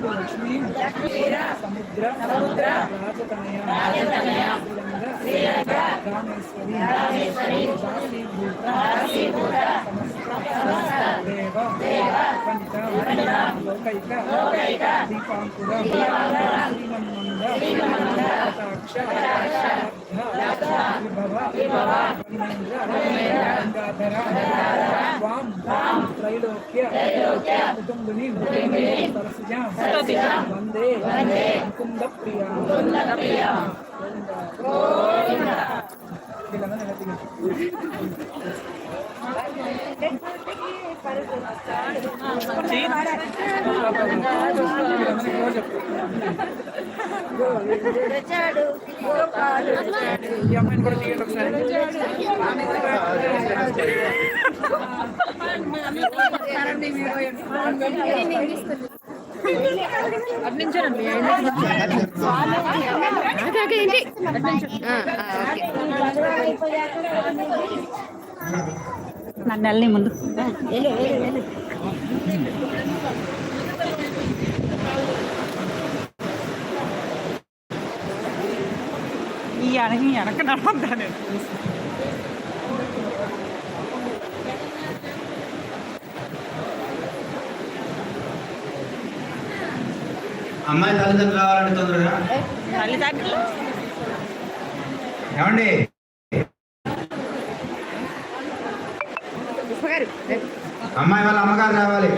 నాడు లక్ష్మీ సముద్ర సముద్ర రాజతనయ రాజతనయ శ్రీరంగ రామేశ్వరి సమస్త దేవ పంచ లోకైక దీపాంకుర శ్రీమన్మంద కటాక్ష విభవ గంగాధర వాం వాం త్రైలోక్య త్రైలోక్య కుటుంబిని కుటుంబిని సరసిజాం సరసిజాం వందే వందే ముకుంద ప్రియ ముకుంద ప్రియ గోవింద నన్ను వెళ్ళి ముందు. వెళ్ళు వెళ్ళు వెళ్ళు ఈ వెనక ఈ వెనక నడవద్దా నేను అమ్మాయి తల్లిదండ్రులు రావాలంటే తొందరగా తల్లిదండ్రులు ఏమండి అమ్మాయి వాళ్ళ అమ్మగారు రావాలి